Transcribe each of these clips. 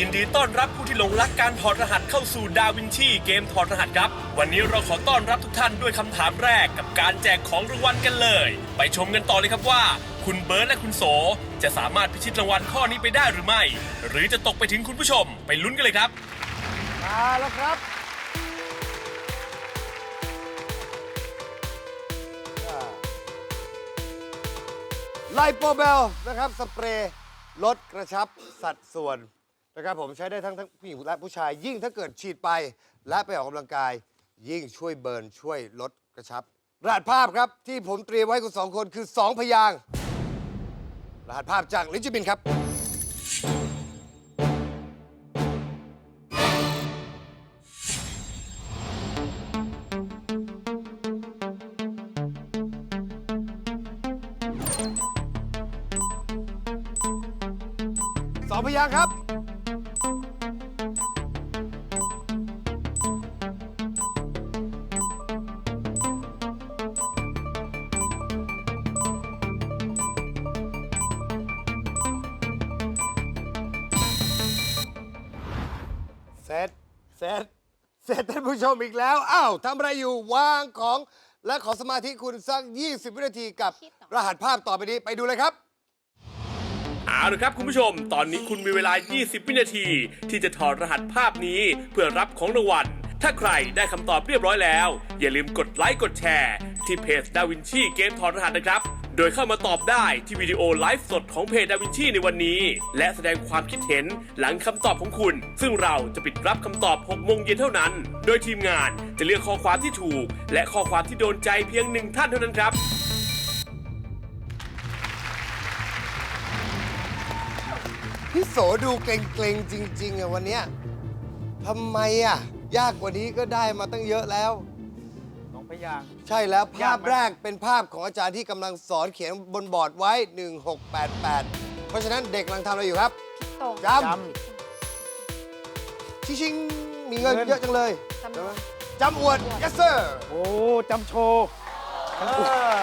ยินดีต้อนรับผู้ที่หลงรักการถอดรหัสเข้าสู่ดาวินชีเกมถอดรหัสครับ วันนี้เราขอต้อนรับทุกท่านด้วยคำถามแรกกับการแจกของรางวัลกันเลย ไปชมกันต่อเลยครับว่า คุณเบิร์ดและคุณโส จะสามารถพิชิตรางวัลข้อนี้ไปได้หรือไม่ หรือจะตกไปถึงคุณผู้ชมไปลุ้นกันเลยครับ มาแล้วครับไลโปเบลนะครับสเปรย์ลดกระชับสัดส่วน นะครับผมใช้ได้ทั้งทั้งผู้หญิงและผู้ชาย ยิ่งถ้าเกิดฉีดไป และไปออกกำลังกาย ยิ่งช่วยเบิร์นช่วยลดกระชับ รหัสภาพครับที่ผมเตรียมไว้ให้คุณสองคนคือ 2 พยางค์รหัสภาพจากลินจิบินครับ สองพยางค์ครับ มอีกแล้ว อ้าวทำอะไรอยู่วางของ และขอสมาธิคุณสัก 20 วินาทีกับรหัสภาพต่อไปนี้ไปดูเลยครับ เอาละครับคุณผู้ชม ตอนนี้คุณมีเวลา 20 วินาที ที่จะถอดรหัสภาพนี้เพื่อรับของรางวัล ถ้าใครได้คำตอบเรียบร้อยแล้ว อย่าลืมกดไลค์กดแชร์ ที่เพจดาวินชีเกมถอดรหัสนะครับ โดยเข้ามาตอบได้ที่วิดีโอไลฟ์สดของเพจดาวินชีในวันนี้ และแสดงความคิดเห็นหลังคำตอบของคุณ ซึ่งเราจะปิดรับคำตอบ 6 โมงเย็นเท่านั้น โดยทีมงานจะเลือกข้อความที่ถูก และข้อความที่โดนใจเพียงหนึ่งท่านเท่านั้นครับพี่โสดูเกรงๆจริง ๆอะวันเนี้ยทำไมอะยากกว่านี้ก็ได้มาตั้งเยอะแล้ว พยางค์ ใช่แล้วภาพแรกเป็นภาพของอาจารย์ที่กำลังสอนเขียนบนบอร์ดไว้ 1688 เพราะฉะนั้นเด็กกำลังทำอะไรอยู่ครับตรงจำชิชิงมีเงินเยอะจังเลยจำนวนจำอวด yes sir โอ้จำโชว์เออ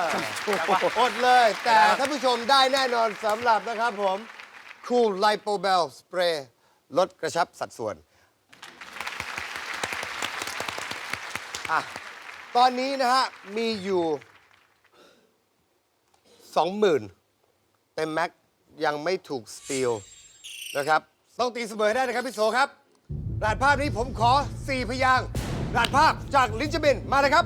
อดเลย แต่ท่านผู้ชมได้แน่นอนสำหรับนะครับผม Cool Lipo Bell Spray ลดกระชับสัดส่วน อะ ตอนนี้นะฮะ มีอยู่20,000เต็มแม็กยังไม่ถูกสตีลนะครับ ต้องตีเสมอได้นะครับ พี่โสครับรหัสภาพนี้ผมขอ 4 พยางค์รหัสภาพจากลินจบินมาเลยครับ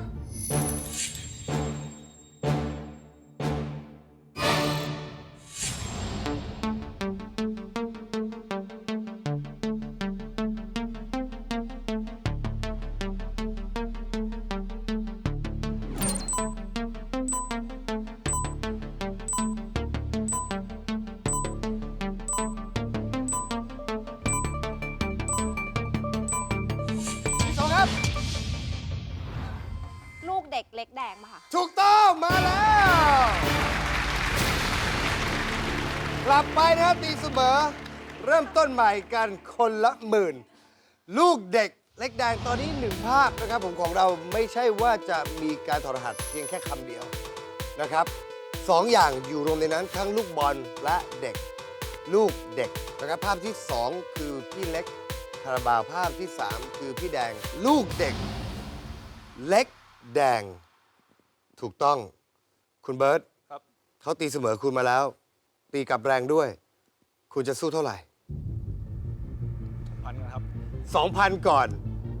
มอ เริ่มต้นใหม่กันคนละหมื่น ลูกเด็กเล็กแดงตอนนี้หนึ่งภาพนะครับ ผมของเราไม่ใช่ว่าจะมีการถอดรหัสเพียงแค่คำเดียวนะครับสองอย่างอยู่รวมในนั้นทั้งลูกบอลและเด็ก ลูกเด็กนะครับภาพที่สองคือพี่เล็กคาราบาวภาพที่สามคือพี่แดงลูกเด็ก เล็กแดง ถูกต้องคุณเบิร์ตครับเขาตีเสมอคุณมาแล้ว ตีกลับแรงด้วย คุณจะสู้เท่าไหร่พันนะครับ 2,000 ก่อน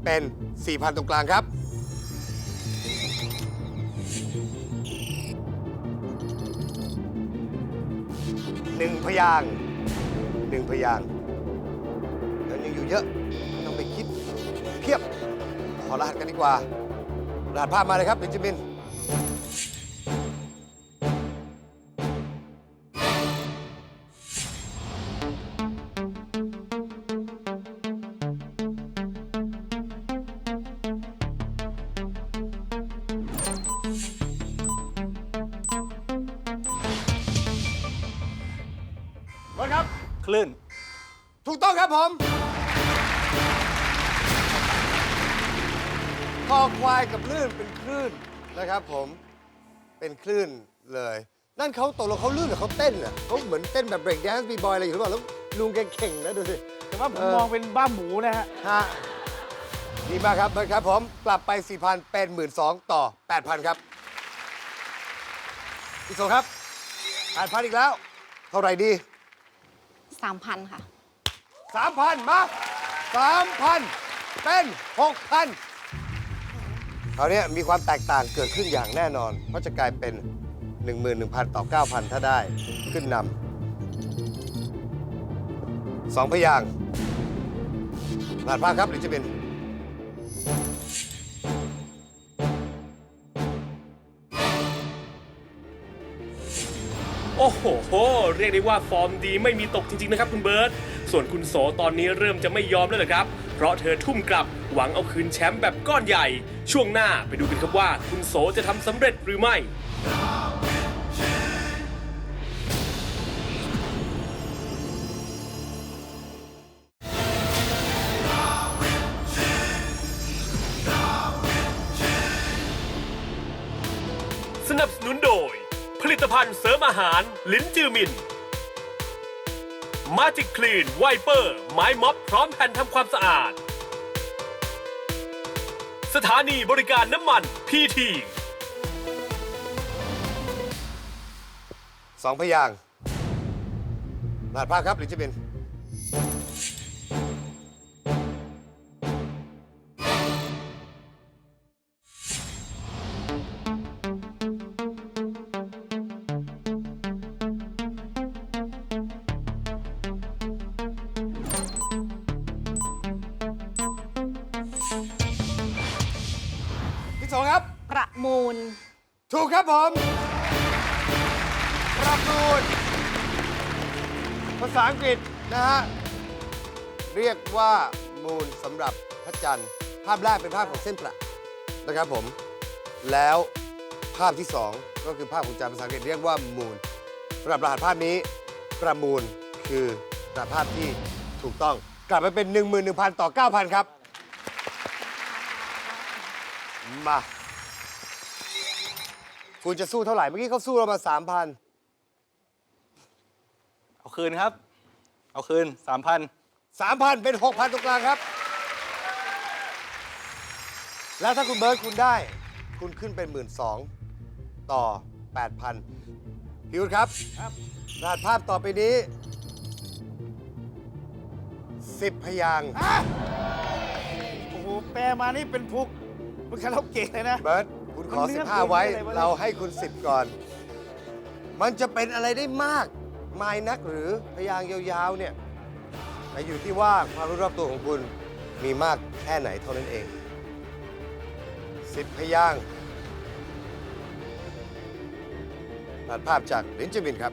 เป็น 4,000 ตรงกลางครับ หนึ่งพยางค์หนึ่งพยางค์เงินยังอยู่เยอะไม่ต้องไปคิดเพียบ ขอรหัสกันดีกว่า รหัสภาพมาเลยครับเบนจามิน ผม คอควายกับลื่นเป็นคลื่นนะครับผม เป็นคลื่นเลย นั่นเขาตกลงเขาลื่นหรือเขาเต้นอะเขาเหมือนเต้นแบบเบรกแดนซ์บีบอยอะไรอยู่หรือเปล่าแล้วลุงแกเข่งนะดูสิ แต่ว่าผมเออมองเป็นบ้าหมูนะฮะ ฮะดีมากครับเบิร์ดครับผมกลับไป 4,000 เป็น 12,000ต่อ 8,000 ครับพี่โซครับ8,000 อีกแล้ว เท่าไหร่ดี สามพันค่ะ 3,000มา3,000เป็น6,000คราวเนี้ยมีความแตกต่างเกิดขึ้นอย่างแน่นอน เพราะจะกลายเป็น 11,000 ต่อ 9,000 ถ้าได้ขึ้นนำสองพยางค์รหัสภาพครับหรือจะเป็นโอ้โห เรียกได้ว่าฟอร์มดีไม่มีตกจริง ๆ นะครับ คุณเบิร์ต ส่วนคุณโสตอนนี้เริ่มจะไม่ยอมแล้วนะครับ เพราะเธอทุ่มกลับหวังเอาคืนแชมป์แบบก้อนใหญ่ ช่วงหน้าไปดูกันครับว่า คุณโสจะทำสำเร็จหรือไม่สนับสนุนโดย ผลิตภัณฑ์เสริมอาหาร ลิ้นจือมิน มาจิกคลีนไวเปอร์ ไม้ม็อบพร้อมแผ่นทำความสะอาด สถานีบริการน้ำมันพีทีสองพยางค์รหัสภาพครับหรือจะเป็น นะฮะ เรียกว่ามูลสำหรับพระจันทร์ ภาพแรกเป็นภาพของเส้นประนะครับผม แล้วภาพที่สองก็คือภาพของจานภาษาอังกฤษเรียกว่ามูลสำหรับรหัสภาพนี้ประมูลคือรหัสภาพที่ถูกต้อง กลับไปเป็น 11,000 ต่อ 9,000 ครับ มาคุณจะสู้เท่าไหร่ เมื่อกี้เขาสู้เรามา 3,000 เอาคืนครับ เอาคืน3,000 3,000เป็น6,000ตรงกลางครับ แล้วถ้าคุณเบิร์ตคุณได้ คุณขึ้นเป็น12,000ต่อ8,000พี่วุฒิครับครับรหัสภาพต่อไปนี้10พยางค์โอ้โห แปลมานี่เป็นพุกมันคาราโอเกะเลยนะ เบิร์ตคุณขอมันเลือก15ไว้เพลงอะไรวะเราให้คุณ10ก่อน มันจะเป็นอะไรได้มาก มายนักหรือพยางค์ยาวๆเนี่ยแต่อยู่ที่ว่าความรู้รอบตัวของคุณมีมากแค่ไหนเท่านั้นเองสิบพยางค์ตัดภาพจากลินจิมินครับ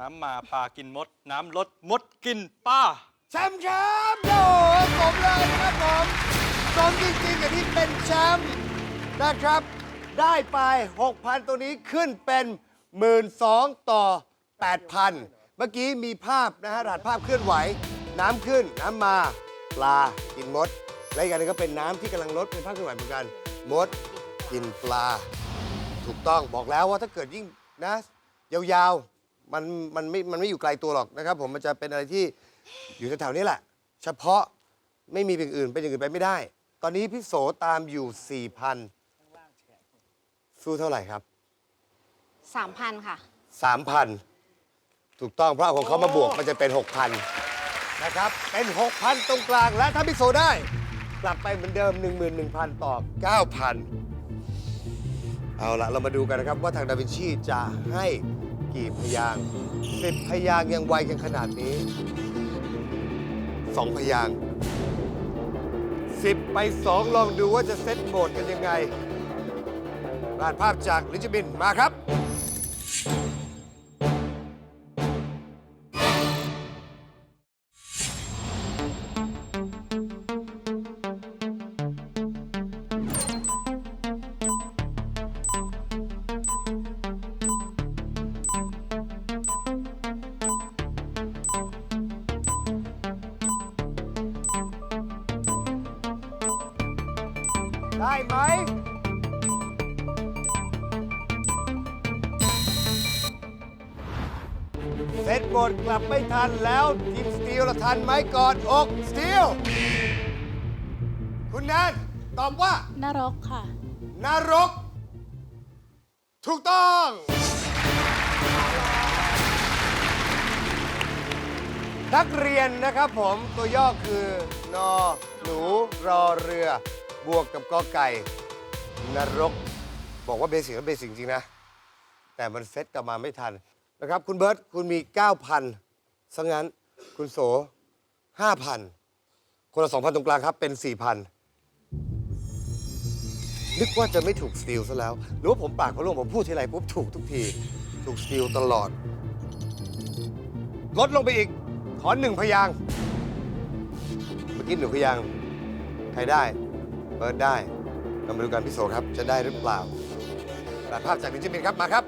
น้ำมาพากินมด น้ำลดมดกินป้าแชมป์ครับโอ้โหสมเลยนะครับผมสมจริงๆกับที่เป็นแชมป์นะครับ ได้ไป 6,000 ตัวนี้ขึ้นเป็น 12,000ต่อ 8,000 เมื่อกี้มีภาพนะฮะรหัสภาพเคลื่อนไหว น้ำขึ้นน้ำมาปลากินมด และอีกอันหนึงก็เป็นน้ำที่กำลังลดเป็นภาพเคลื่อนไหวเหมือนกัน มดกินปลา ถูกต้องบอกแล้วว่าถ้าเกิดยิ่งนะ ยาวๆ มันมันไม่มันไม่อยู่ไกลตัวหรอกนะครับ ผมมันจะเป็นอะไรที่อยู่แถวๆนี้แหละ เฉพาะไม่มีอย่างอื่นเป็นอย่างอื่นไปไม่ได้ ตอนนี้พี่โสตามอยู่ 4,000สู้เท่าไหร่ครับ สามพันค่ะ 3,000 ถูกต้องเพราะเอาของเขามาบวกมันจะเป็น 6,000 นะครับ เป็น 6,000 ตรงกลางและถ้าพี่โสได้ กลับไปเหมือนเดิม 11,000 ต่อ 9,000 เอาละเรามาดูกันนะครับว่าทางดาวินชีจะให้ กี่พยางสิบพยางยังไวกันขนาดนี้สองพยางสิบไปสองลองดูว่าจะเซตโหมดกันยังไงรหัสภาพจากลิจบินมาครับ ไม่ทันแล้วทีมสตีลละทันไหมกอดอกสตีลคุณแนนตอบว่านรกค่ะ นรก ถูกต้อง นักเรียนนะครับผมตัวย่อคือนอหนูรอเรือบวกกับกอไก่ นรก บอกว่าเบสิกก็เบสิกจริงๆนะ แต่มันเซตกลับมาไม่ทันนะครับ คุณเบิร์ตคุณมี 9,000 ซะงั้นคุณโส5,000คนละ2,000ตรงกลางครับ เป็น4,000นึกว่าจะไม่ถูกสตีลซะแล้ว หรือว่าผมปากเขาลงผมพูดทีไรปุ๊บถูกทุกที ถูกสตีลตลอด ลดลงไปอีก ขอหนึ่งพยางค์เมื่อกี้หนึ่งพยางค์ใครได้เบิร์ดได้เรามาดูกันพี่โสครับ จะได้หรือเปล่าตัดภาพจากนิจิมินครับ มาครับ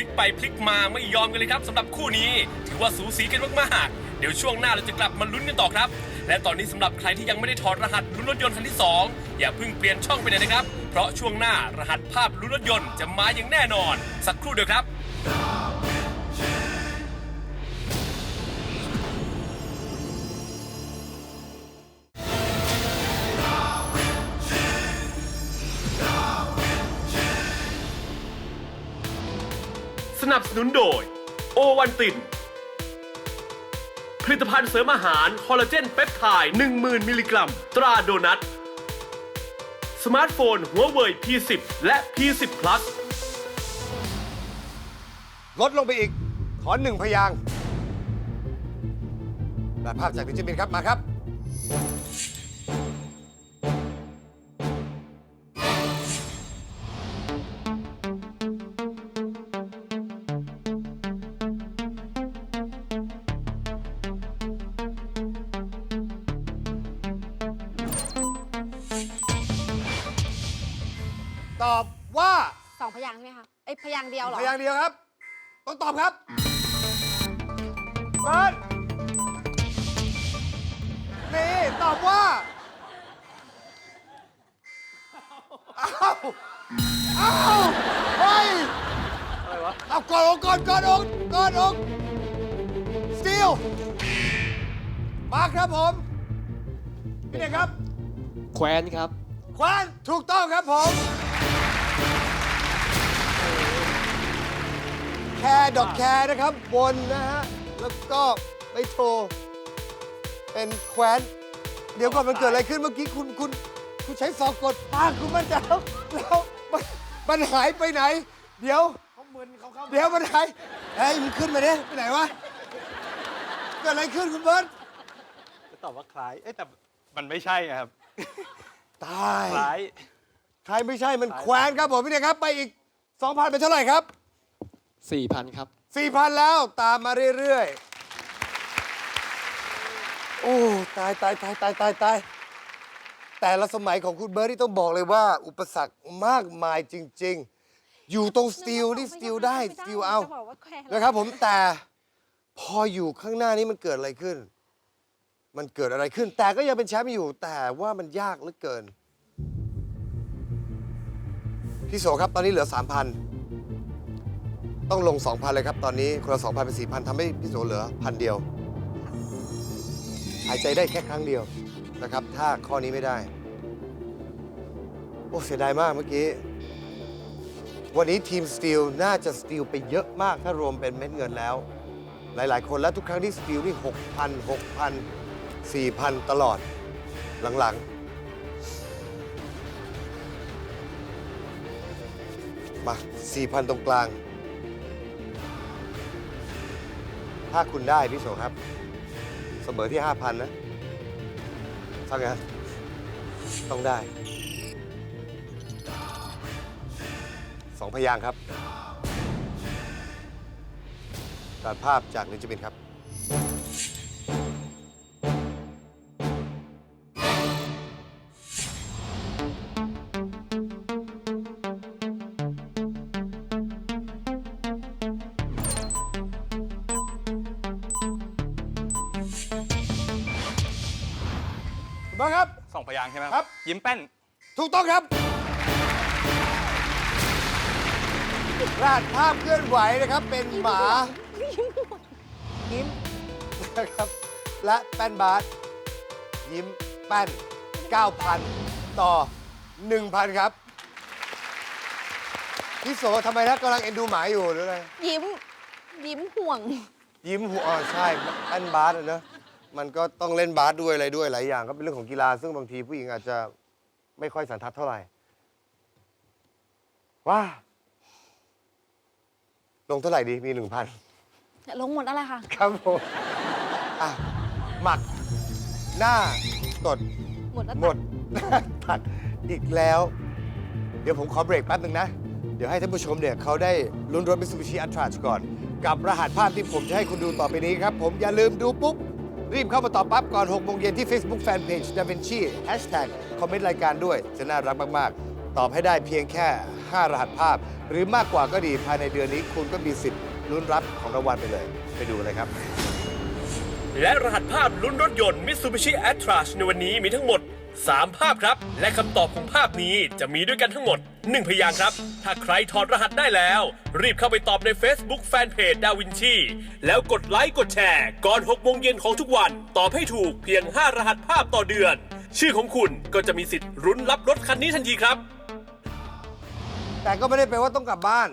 ลิกไปพลิกมาไม่ยอมกันเลยครับสำหรับคู่นี้ ถือว่าสูสีกันมากๆ เดี๋ยวช่วงหน้าเราจะกลับมาลุ้นกันต่อครับ และตอนนี้สำหรับใครที่ยังไม่ได้ถอดรหัสลุ้นรถยนต์คันที่ 2 อย่าเพิ่งเปลี่ยนช่องไปไหนนะครับ เพราะช่วงหน้ารหัสภาพลุ้นรถยนต์จะมาอย่างแน่นอน สักครู่เดียวครับ สนุนโดย โอวันติน ผลิตภัณฑ์เสริมอาหารคอลลาเจนเปปไทด์10,000 มิลลิกรัม ตราโดนัท สมาร์ทโฟนหัวเว่ย P10 และ P10 Plus ลดลงไปอีก ขอหนึ่งพยางค์ตัดภาพจากนิจิมินครับ มาครับ ว่าสองพยางค์ใช่ไหมคะเอ้ยพยางค์เดียวเหรอ พยางค์เดียวครับ ต้องตอบครับเบิร์ดนี่ตอบว่าอ้าวอ้าวเฮ้ยอะไรวะเอากอดอกกอดกอดอกกอดอกสตีลมาครับผมพี่เด็กครับ แควนครับ ควานถูกต้องครับผม แคร์ดอกแคร์นะครับ บนนะฮะ แล้วก็ไปโทร เป็นแคว้น เดี๋ยวก่อนมันเกิดอะไรขึ้นเมื่อกี้คุณคุณคุณใช้ศอกกดปากคุณมันจะแล้วแล้วมันมันหายไปไหน เดี๋ยว เขามึนเขาเข้าเดี๋ยวมันหายเฮ้ยมันขึ้นมาเนี่ยไปไหนวะ เกิดอะไรขึ้นคุณเบิร์ตจะตอบว่าคล้าย เอ้ยแต่มันไม่ใช่ไงครับ ตาย คล้าย ใครไม่ใช่มันแคว้นครับผมพี่เด็กครับ ไปอีก 2,000เป็นเท่าไหร่ครับ 4,000 ครับ 4,000 แล้วตามมาเรื่อยๆ โอ้ตายตายตายตายตายตายแต่ละสมัยของคุณเบิร์ตที่ต้องบอกเลยว่า อุปสรรคมากมายจริง ๆ อยู่ตรงสตีลนี่สตีลได้สตีลเอาจะบอกว่าแควนะครับผมแต่พออยู่ข้างหน้านี้มันเกิดอะไรขึ้น มันเกิดอะไรขึ้น แต่ก็ยังเป็นแชมป์อยู่แต่ว่ามันยากเหลือเกิน พี่โสครับตอนนี้เหลือ 3,000 ต้องลง 2,000 เลยครับ ตอนนี้คนละ2,000 เป็น 4,000ทำให้พี่โสเหลือพันเดียว หายใจได้แค่ครั้งเดียวนะครับ ถ้าข้อนี้ไม่ได้ โอ้ เสียดายมากเมื่อกี้ วันนี้ทีมสตีลน่าจะสตีลไปเยอะมากถ้ารวมเป็นเม็ดเงินแล้ว หลายๆ คนแล้วทุกครั้งที่สตีลนี่6,000 6,000 4,000 ตลอดหลังๆ มา 4,000 ตรงกลาง ถ้าคุณได้พี่โสครับ เสมอที่ 5,000 นะฟังนะต้องได้ สองพยางค์ครับ ตัดภาพจากนิจบินครับางค์ใช่ไหมครับ ยิ้มแป้น ถูกต้องครับรหัสภาพเคลื่อนไหวนะครับเป็นหมายิ้มนะครับและแป้นบาสยิ้มแป้น 9,000 ต่อ 1,000 ครับพี่โสทำไมนะกำลังเอ็นดูหมาอยู่หรืออะไรยิ้ม ยิ้มห่วง ยิ้มหัวอ๋อใช่แป้นบาสอะเนอะ มันก็ต้องเล่นบาสด้วยอะไรด้วยหลายอย่างก็เป็นเรื่องของกีฬา ซึ่งบางทีผู้หญิงอาจจะไม่ค่อยสันทัดเท่าไหร่ว้าลงเท่าไหร่ดีมีหนึ่งพันลงหมดอะไรค่ะ ครับผมอะหมักหน้าตด หมดแล้วหมด ตัดอีกแล้ว เดี๋ยวผมขอเบรกแป๊บหนึ่งนะ เดี๋ยวให้ท่านผู้ชมเนี่ยเขาได้ลุ้นรถ Mitsubishi a t r a ก่อน กับรหัสภาพที่ผมจะให้คุณดูต่อไปนี้ครับ ผมอย่าลืมดูปุ๊บ รีบเข้ามาตอบปั๊บก่อน6โมงเย็นที่ Facebook Fanpage Da Vinci Hashtag คอมเมนต์รายการด้วย จะน่ารักมาก ๆ ตอบให้ได้เพียงแค่ 5 รหัสภาพ หรือมากกว่าก็ดีภายในเดือนนี้คุณก็มีสิทธิ์ลุ้นรับของรางวัลไปเลย ไปดูเลยครับ และรหัสภาพลุ้นรถยนต์ Mitsubishi a t r a ในวันนี้มีทั้งหมด 3 ภาพครับ และคำตอบของภาพนี้จะมีด้วยกันทั้งหมด 1 พยางครับ ถ้าใครถอดรหัสได้แล้ว รีบเข้าไปตอบใน Facebook Fanpage ดาวินชีแล้วกดไลค์กดแชร์ ก่อน6โมงเย็นของทุกวัน ตอบให้ถูกเพียง 5 รหัสภาพต่อเดือน ชื่อของคุณก็จะมีสิทธิ์รุ้นรับรถคันนี้ทันทีครับ แต่ก็ไม่ได้แปลว่าต้องกลับบ้าน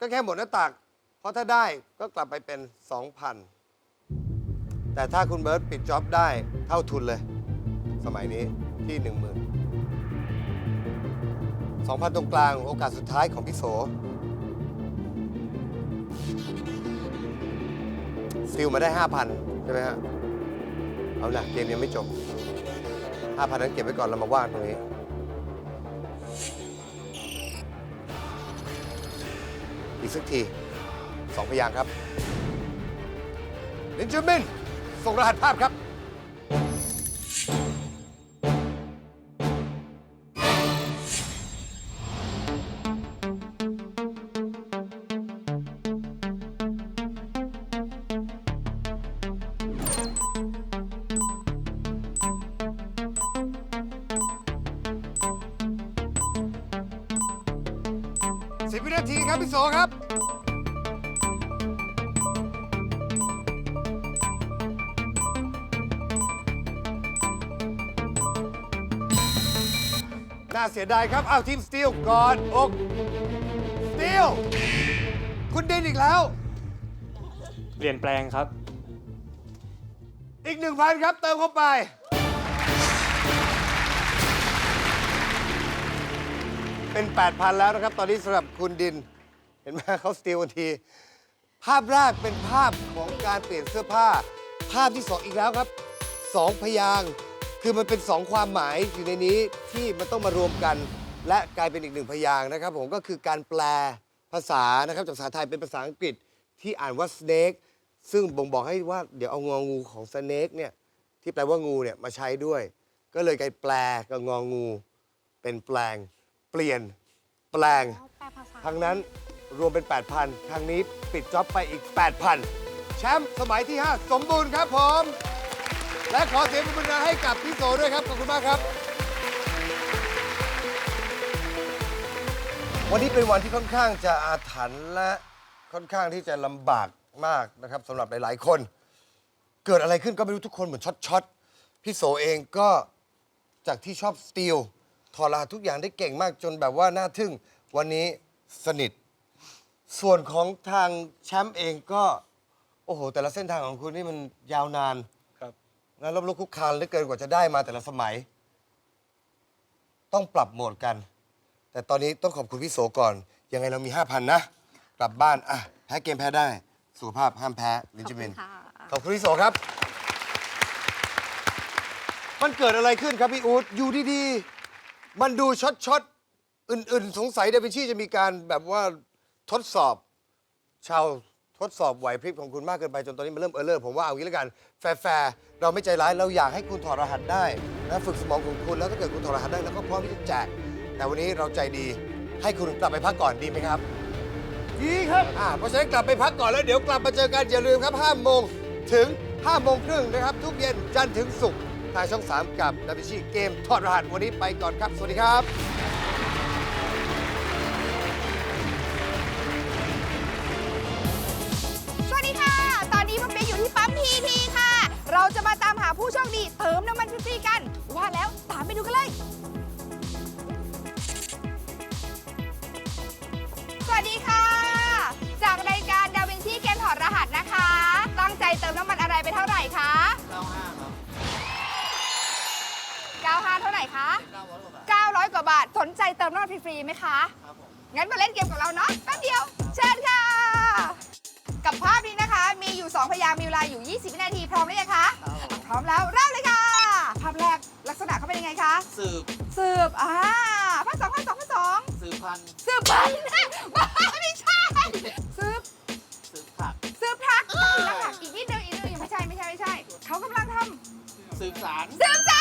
ก็แค่หมดหน้าตัก เพราะถ้าได้ก็กลับไปเป็น 2,000 แต่ถ้าคุณเบิร์ตปิดจ็อบได้เท่าทุนเลย สมัยนี้ ที่ 10,000 2,000 ตรงกลางโอกาสสุดท้ายของพี่โสซิลมาได้ 5,000 ใช่ไหมฮะ เอานะเกมยังไม่จบ 5,000 นั้นเก็บไว้ก่อนเรามาว่ากันตรงนี้อีกสักทีสองพยางครับ ลินจูมิน ส่งรหัสภาพครับ ครับพี่โสครับ น่าเสียดายครับเอาทีมสตีลกอดอกสตีลคุณดินอีกแล้ว เปลี่ยนแปลงครับ อีกหนึ่งพันครับ เติมเข้าไป เป็น 8,000 แล้วนะครับ ตอนนี้สำหรับคุณดิน เห็นไหมเขาสตีลทันที ภาพแรกเป็นภาพของการเปลี่ยนเสื้อผ้า ภาพที่สองอีกแล้วครับสองพยางค์คือมันเป็นสองความหมายอยู่ในนี้ที่มันต้องมารวมกัน และกลายเป็นอีกหนึ่งพยางค์นะครับ ผมก็คือการแปลภาษานะครับจากภาษาไทยเป็นภาษาอังกฤษที่อ่านว่า snake ซึ่งบ่งบอกให้ว่าเดี๋ยวเอางองูของ snake เนี่ยที่แปลว่างูเนี่ยมาใช้ด้วย ก็เลยกลายแปลกับงองู เป็นแปลง เปลี่ยน แปลง แปลภาษา ทั้งนั้น รวมเป็น 8,000ครั้งนี้ปิดจ็อบไปอีก 8,000 แชมป์สมัยที่ 5 สมบูรณ์ครับผม และขอเสียงปรบมือให้กับพี่โสด้วยครับ ขอบคุณมากครับ วันนี้เป็นวันที่ค่อนข้างจะอาถรรพ์และค่อนข้างที่จะลำบากมากนะครับสำหรับหลาย ๆ คน เกิดอะไรขึ้นก็ไม่รู้ทุกคนเหมือนช็อตๆพี่โสเองก็จากที่ชอบสตีลถอดรหัสทุกอย่างได้เก่งมากจนแบบว่าน่าทึ่ง วันนี้สนิท ส่วนของทางแชมป์เองก็ โอ้โห แต่ละเส้นทางของคุณนี่มันยาวนานครับ นะรบลุกคุกคานเหลือเกินกว่าจะได้มาแต่ละสมัย ต้องปรับโหมดกัน แต่ตอนนี้ต้องขอบคุณพี่โสก่อน ยังไงเรามี 5,000 นะ กลับบ้าน อะ แพ้เกมแพ้ได้ สุขภาพห้ามแพ้ลินจิเมนขอบคุณค่ะขอบคุณพี่โสครับ มันเกิดอะไรขึ้นครับพี่อู๊ดอยู่ดีๆ มันดูช็อตช็อตๆอื่น ๆ สงสัยเดวินชีจะมีการแบบว่า ทดสอบชาวทดสอบไหวพริบของคุณมากเกินไปจนตอนนี้มันเริ่มเออเลอร์ผมว่าเอางี้แล้วกัน แฟร์ๆเราไม่ใจร้ายเราอยากให้คุณถอดรหัสได้และฝึกสมองของคุณแล้วถ้าเกิดคุณถอดรหัสได้เราก็พร้อมที่จะแจกแต่วันนี้เราใจดีให้คุณกลับไปพักก่อนดีไหมครับ ดีครับอ่าเพราะฉะนั้นกลับไปพักก่อนแล้วเดี๋ยวกลับมาเจอกันอย่าลืมครับ5โมงถึง5โมงครึ่งนะครับ ทุกเย็นจันทร์ถึงศุกร์ทางช่อง 3 กับดับบิชีเกมถอดรหัสวันนี้ไปก่อนครับ สวัสดีครับ เราจะมาตามหาผู้โชคดีเติมน้ำมันฟรีๆกัน ว่าแล้วตามไปดูกันเลย สวัสดีค่ะ จากรายการดาวินชีเกมถอดรหัสนะคะ ตั้งใจเติมน้ำมันอะไรไปเท่าไหร่คะ 95ครับ95 เท่าไหร่คะ 900กว่าบาทสนใจเติมน้ำมันฟรีๆไหมคะ ครับผมงั้นมาเล่นเกมกับเราเนาะแป๊บเดียว เชิญค่ะ กับภาพนี้นะคะ มีอยู่ 2 พยางค์มีเวลาอยู่ 20 วินาที พร้อมหรือยังคะพ ร้อมแล้วเริ่มเลยค่ะ ภาพแรกลักษณะเขาเป็นยังไงคะ สืบสืบ อ่าภาพสองภาพสองภาพสองสืบพันธุ์สืบพันธุ์บ้าไม่ใช่สืบสืบผักสืบทักแล้วค่ะอีกนิดนึงอีกนิดนึงไม่ใช่ไม่ใช่ไม่ใช่ เขากำลังทสืบสารำสืบส